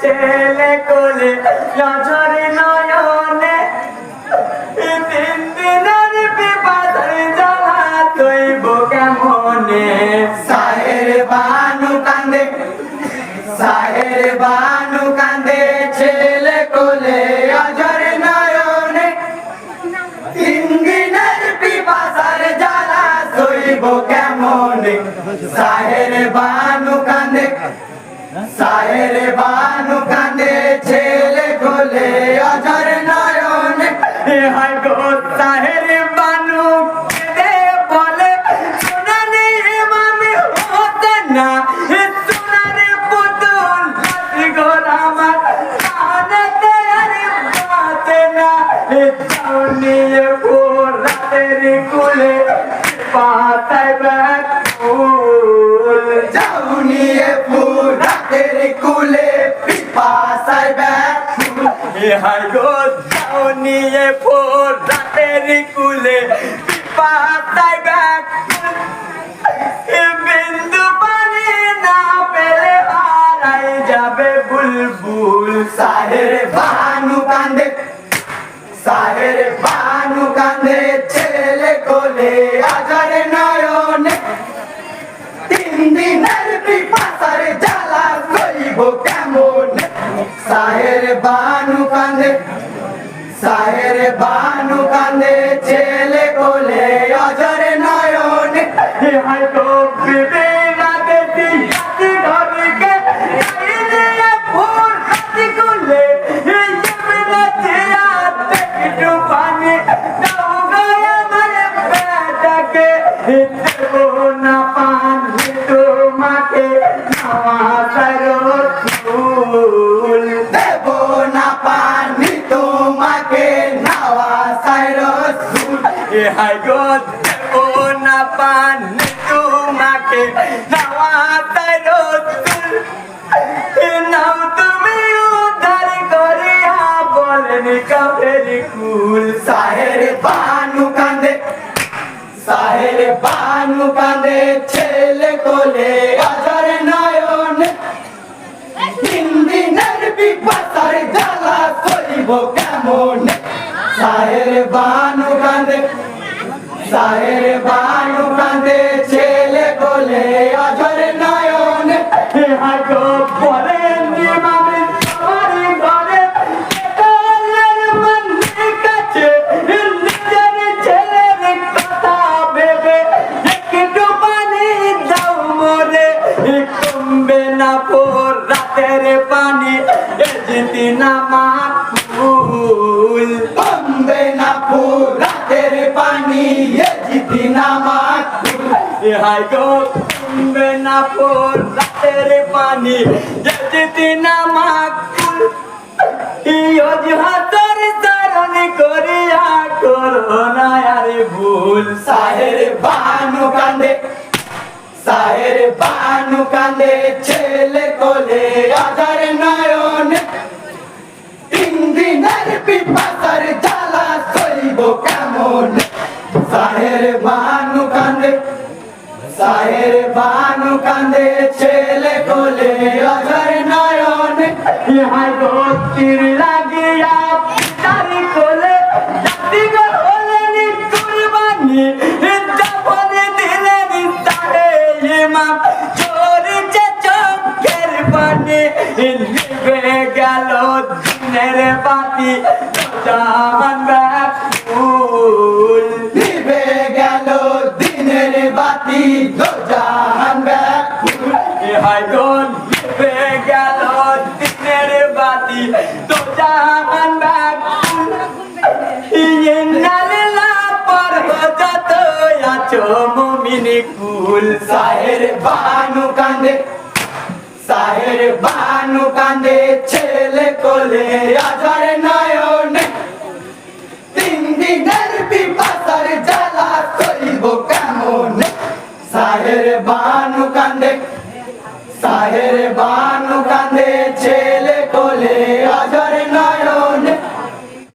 ছেলে কোলে নজর নয়নে, তিন দিনের বিবাদের জ্বালা তৈব কেমনে? সাহের বানু কান্দে, সাহের বানু কান্দে, ছেলে কোলে অজর নয়নে, তিন দিনের পিপাসার জ্বালা সইব কেমনে? সাহের বানু কান্দে সাহের বানু কান্দে ছেলে কোলে অজর নয়নে। হাই গো সাহের বানু বলে, সোনালি মামি হতে না সোনালি পুতুল লাঠি গোলামার কানেতে আরে বাতে না। চাউনিয়ে রাতের কুলে পাতায় ব্যাগ কুলে পিপাসায় হাই গো চাউনিয়ে রাতের কুলে পাতায় ব্যাগ বিন্দু পানি না পেলে হারাই যাবে বুলবুল। সাহের বানু কান্দে সাহের বানু কান্দে সাহের বানু কান্দে সাহের বানু কান্দে ছেলে কোলে অজর নয়নে। হাই তো বিবে হাই গো দেবো না পানি তোমাকে নাও তুমি উদ্ধার করিয়া বলেন কাফের কুল। সাহের বানু কান্দে সাহের বানু কান্দে ছেলে কোলে আজার নয়ন। দিনের বিপাসার জ্বালা করিব কেমন? সাহের বানু কান্দে সাহের বানু কান্দে ছেলে কোলে আজার নয়ন। হাই গো বলেন ইমামে ঘরে। কালের পানি দাও মোরে। কমবে না পোর রাতের পানি। জিতি না মাকুল এ হাই গো কমবে না পোর রাতের পানি। এ জিতি না মাকুল ইয়জ হাতর চরণ করিয়া করোনা আরে ভুল। সাহের বানু কান্দে, সাহের বানু কান্দে, ছেলে কোলে আজার নয়ন। তিন দিনের পিপাসার জ্বালা সইব কেমন? সাহের বানু কান্দে সাহের বানু কান্দে ছেলে কোলে আজার নয়ন ইহাই গো লাগিয়া তারি কোলে জাতি গো হলেনি কুরবানি জাপনে দিলেনি তারে ইমাম চোরিছে চোখের পানি নিভে গেল দিনের বাতি জামান নিভে গেল দিনের বাতি তো আছো মুমিনি কুল সাহের বানু কান্দে সাহের বানু কান্দে ছেলে কোলে আজার নয়নে তিন দিনের পিপাসার জ্বালা করিব কেমন সাহের বানু কান্দে সাহের বানু কাঁদেছে।